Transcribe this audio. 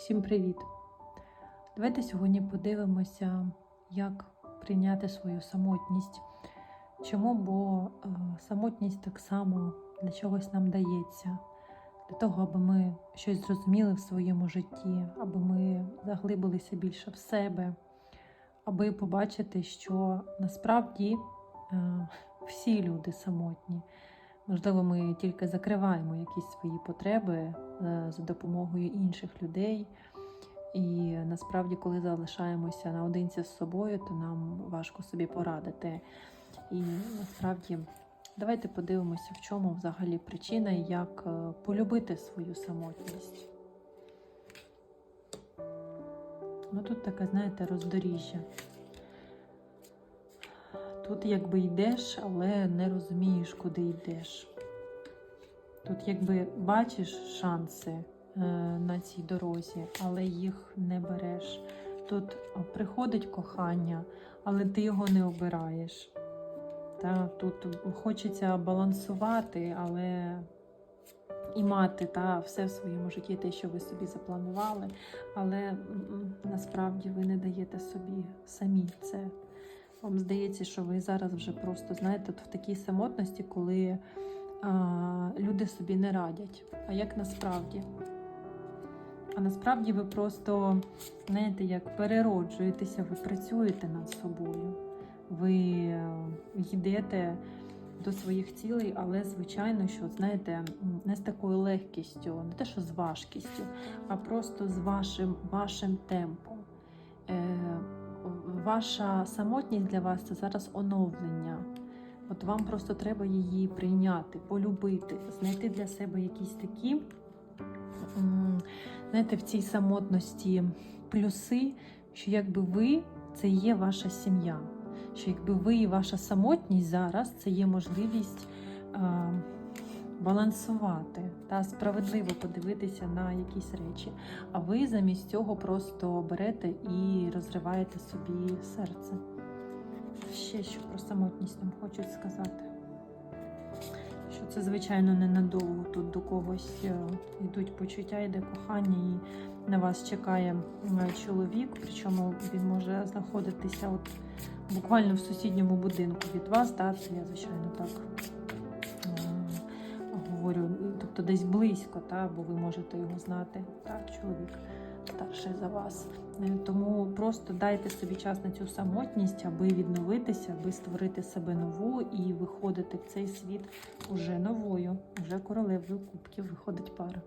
Всім привіт! Давайте сьогодні подивимося, як прийняти свою самотність. Чому? Бо е, самотність так само для чогось нам дається, для того, аби ми щось зрозуміли в своєму житті, аби ми заглибилися більше в себе, аби побачити, що насправді е, всі люди самотні. Можливо, ми тільки закриваємо якісь свої потреби е, за допомогою інших людей. І насправді, коли залишаємося наодинці з собою, то нам важко собі порадити. І насправді, давайте подивимося, в чому взагалі причина і як е, полюбити свою самотність. Ну тут таке, знаєте, роздоріжжя. Тут якби йдеш, але не розумієш, куди йдеш. Тут якби бачиш шанси е, на цій дорозі, але їх не береш. Тут приходить кохання, але ти його не обираєш. Та, тут хочеться балансувати, але і мати та, все в своєму житті, те, що ви собі запланували, але насправді ви не даєте собі самі це. Вам здається, що ви зараз вже просто знаєте в такій самотності, коли а, люди собі не радять. А як насправді? А насправді ви просто, знаєте, як перероджуєтеся, ви працюєте над собою, ви е, йдете до своїх цілей, але звичайно, що знаєте, не з такою легкістю, не те, що з важкістю, а просто з вашим, вашим темпом. Ваша самотність для вас це зараз оновлення. От вам просто треба її прийняти, полюбити, знайти для себе якісь такі, знаєте, в цій самотності плюси, що якби ви це є ваша сім'я, що якби ви і ваша самотність зараз це є можливість. Балансувати та справедливо подивитися на якісь речі. А ви замість цього просто берете і розриваєте собі серце. Ще що про самотність нам хочуть сказати. Що це, звичайно, ненадовго. Тут до когось е, йдуть почуття, йде кохання, і на вас чекає чоловік, причому він може знаходитися от буквально в сусідньому будинку від вас. Да? Це я, звичайно, так говорю, тобто десь близько, та, бо ви можете його знати, так, чоловік старший за вас. Е, Тому просто дайте собі час на цю самотність, аби відновитися, аби створити себе нову і виходити в цей світ уже новою, вже королевою кубків виходить пара.